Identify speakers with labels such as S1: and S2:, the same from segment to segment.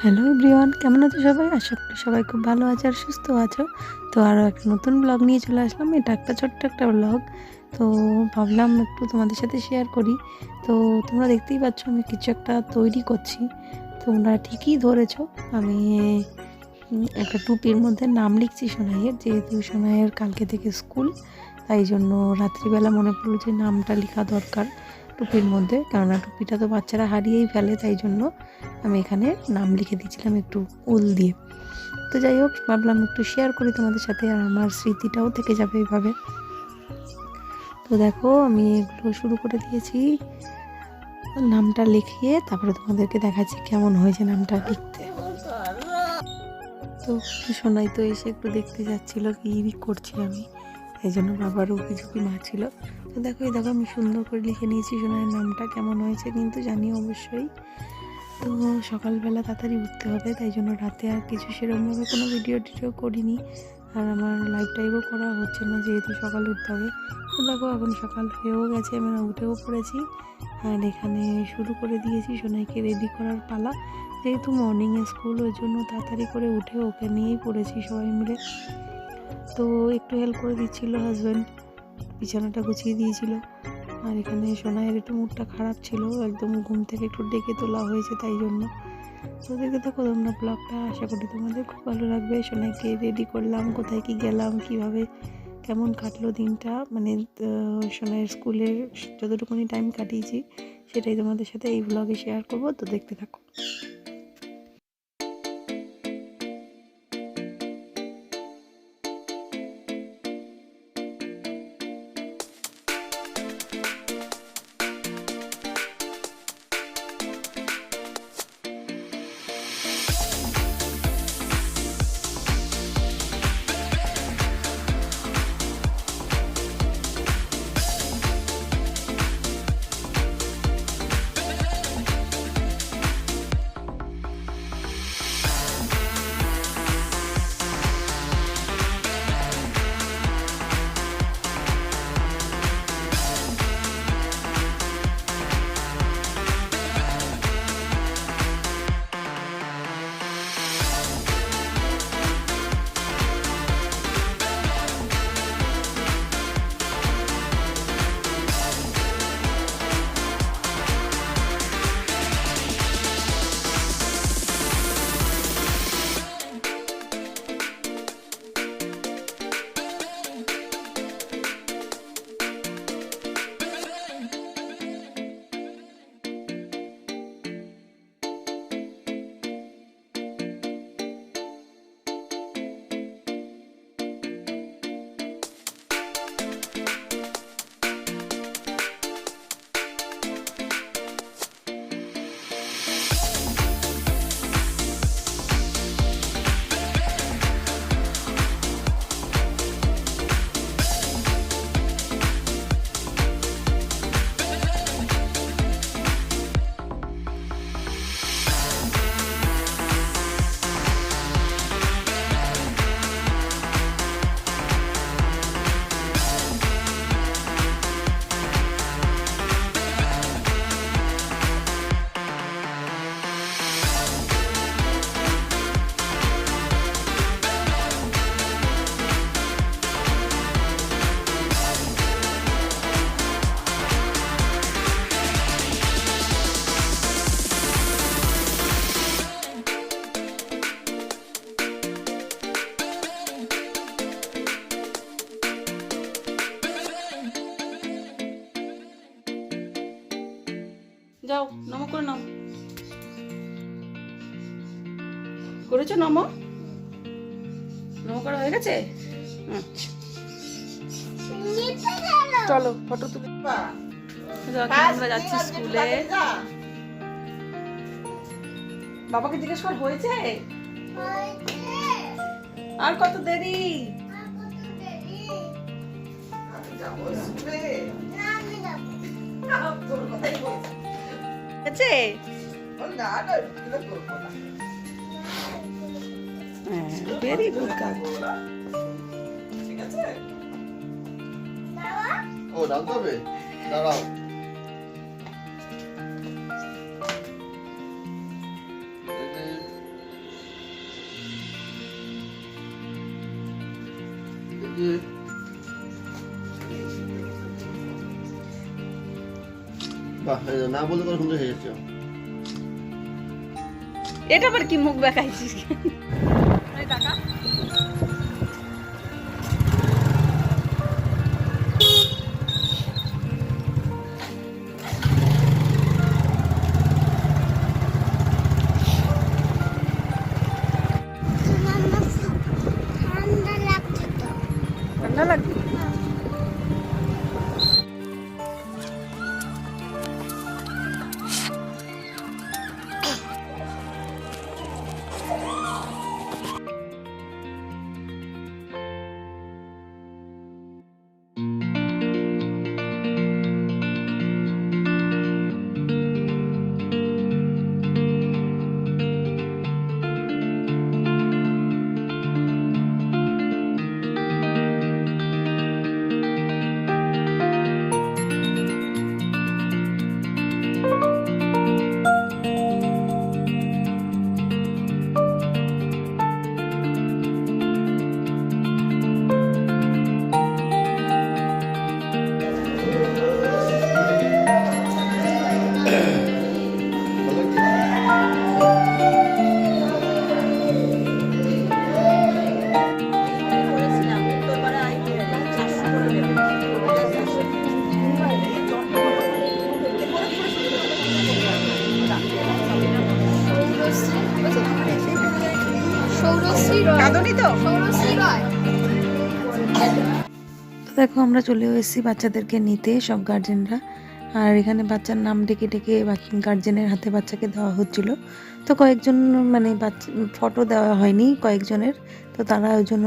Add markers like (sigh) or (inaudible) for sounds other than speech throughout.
S1: Hello everyone, কেমন আছো সবাই? আশা করি সবাই খুব ভালো আছে আর সুস্থ আছো। তো আরও একটা নতুন ব্লগ নিয়ে চলে আসলাম। এটা একটা ছোট্ট একটা ব্লগ তো ভাবলাম একটু তোমাদের সাথে শেয়ার করি। তো তোমরা দেখতেই পাচ্ছ, আমি কিছু একটা তৈরি করছি। তোমরা ঠিকই ধরেছো, আমি একটা টুপির মধ্যে নাম লিখছি সোনাইয়ের, যেহেতু সোনাইয়ের কালকে থেকে স্কুল তাই জন্য রাত্রিবেলা মনে পড়ল যে নামটা লেখা দরকার। টুপির মধ্যে, কেননা টুপিটা তো বাচ্চারা হারিয়েই ফেলে, তাই জন্য আমি এখানে নাম লিখে দিয়েছিলাম একটু উল দিয়ে। তো যাই হোক, ভাবলাম একটু শেয়ার করি তোমাদের সাথে, আর আমার স্মৃতিটাও থেকে যাবে এইভাবে। তো দেখো, আমি এগুলো শুরু করে দিয়েছি। নামটা লিখিয়ে তারপরে তোমাদেরকে দেখাচ্ছি কেমন হয়েছে নামটা লিখতে। তো সোনাই তো এসে একটু দেখতে যাচ্ছিল কি করছি আমি এই জন্য বাবারও কিছু কি মারছিল তো দেখো, এই দেখো, আমি সুন্দর করে লিখে নিয়েছি সোনার নামটা, কেমন হয়েছে কিন্তু জানি অবশ্যই। তো সকালবেলা তাড়াতাড়ি উঠতে হবে, তাই জন্য রাতে আর কিছু সেরকমভাবে কোনো ভিডিও টিডিও করিনি। আর আমার লাইভ টাইভও করা হচ্ছে না, যেহেতু সকাল উঠতে হবে। তো দেখো, এখন সকাল হয়েও গেছে আমরা উঠেও পড়েছি। আর এখানে শুরু করে দিয়েছি সোনাইকে রেডি করার পালা। যেহেতু মর্নিংয়ে স্কুল ওই জন্য তাড়াতাড়ি করে উঠে ওকে নিয়েই পড়েছি সবাই মিলে। তো একটু হেল্প করে দিচ্ছিল হাজব্যান্ড বিছানাটা গুছিয়ে দিয়েছিল। আর এখানে সোনাইয়ের একটু মুডটা খারাপ ছিল, একদম ঘুম থেকে একটু ডেকে তোলা হয়েছে তাই জন্য। তো দেখে দেখো তোমরা ব্লগটা, আশা করি তোমাদের খুব ভালো লাগবে। সোনাইকে রেডি করলাম, কোথায় কি গেলাম, কীভাবে, কেমন কাটলো দিনটা মানে সোনাইয়ের স্কুলের যতটুকুনি টাইম কাটিয়েছি, সেটাই তোমাদের সাথে এই ব্লগে শেয়ার করব। তো দেখতে থাকো।
S2: যাও নম করে নাও। করেছ নম? নম করা হয়ে গেছে? আচ্ছা। চলো ফটো তুলে। আমরা যাচ্ছি স্কুলে। বাবাকে জিজ্ঞেস কর হয়েছে? আর কত দেরি? আছে ভেরি গুড কাজ
S3: ঠিক আছে ও ডাল তবে দাঁড়াও Yeah. বাহ না বলতে করে সুন্দর হয়ে যাচ্ছে।
S2: এটা আবার কি মুখ দেখাইছিস এই টাকা
S1: দেখো আমরা চলে এসেছি বাচ্চাদেরকে নিতে, সব গার্জেনরা আর এখানে বাচ্চার নাম ডেকে ডেকে বাকি গার্জেনের হাতে বাচ্চাকে দেওয়া হচ্ছিল। তো কয়েকজন মানে বাচ্চা ফটো দেওয়া হয়নি কয়েকজনের। তো তারা ওই জন্য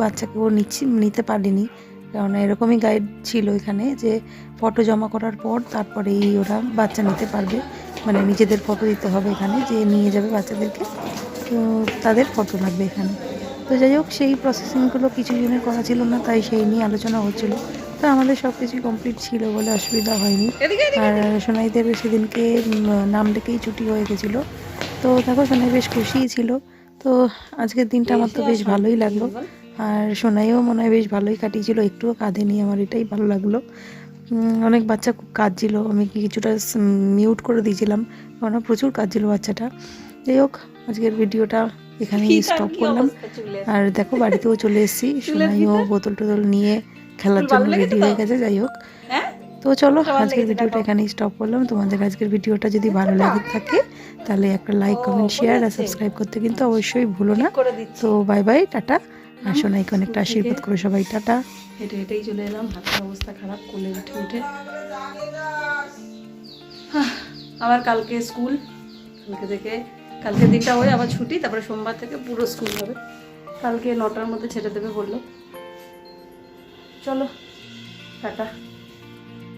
S1: বাচ্চাকেও নিচ্ছি, নিতে পারেনি। কারণ এরকমই গাইড ছিল এখানে যে ফটো জমা করার পর তারপরেই ওরা বাচ্চা নিতে পারবে। মানে নিজেদের ফটো দিতে হবে এখানে যে নিয়ে যাবে বাচ্চাদেরকে। তো তাদের ফটো লাগবে এখানে। তো যাই হোক সেই প্রসেসিংগুলো কিছু জনের করা ছিল না তাই সেই নিয়ে আলোচনা হচ্ছিল। তো আমাদের সব কিছুই কমপ্লিট ছিল বলে অসুবিধা হয়নি। আর সোনাইদের সেদিনকে নাম ডেকেই ছুটি হয়ে গেছিল। তো দেখো সোনাই বেশ খুশিই ছিল। তো আজকের দিনটা আমার তো বেশ ভালোই লাগল। আর সোনাইও মনে হয় বেশ ভালোই কাটিয়েছিল। একটুও কাঁধে নিয়ে আমার এটাই ভালো লাগল। অনেক বাচ্চা খুব কাঁদছিল। আমি কিছুটা মিউট করে দিয়েছিলাম। কারণ প্রচুর কাঁদছিল বাচ্চাটা। যাই হোক আজকের ভিডিওটা এখানেই স্টপ করলাম। আর দেখো বাড়িতেও চলে এসেছি। (laughs) সোনাইও বোতল টোতল নিয়ে খেলার জন্য রেডি হয়ে গেছে যাই হোক।
S2: হ্যাঁ?
S1: তো চলো আজকের ভিডিওটা এখানেই স্টপ করলাম। তোমাদের আজকের ভিডিওটা যদি ভালো (laughs) লাগে থাকে তাহলে একটা লাইক কমেন্ট শেয়ার আর সাবস্ক্রাইব করতে কিন্তু অবশ্যই ভুলো না। তো বাই বাই টাটা। আর সোনাইকে অনেকটা আশীর্বাদ করো সবাই টাটা।
S2: হেঁটে হেঁটেই চলে এলাম। হাতের অবস্থা খারাপ কোলে উঠে উঠে। আবার কালকে স্কুল। কালকে থেকে কালকে দিনটা হয়ে, আবার ছুটি, তারপরে সোমবার থেকে পুরো স্কুল হবে। কালকে নটার মধ্যে ছেড়ে দেবে বলল। চলো, টাটা।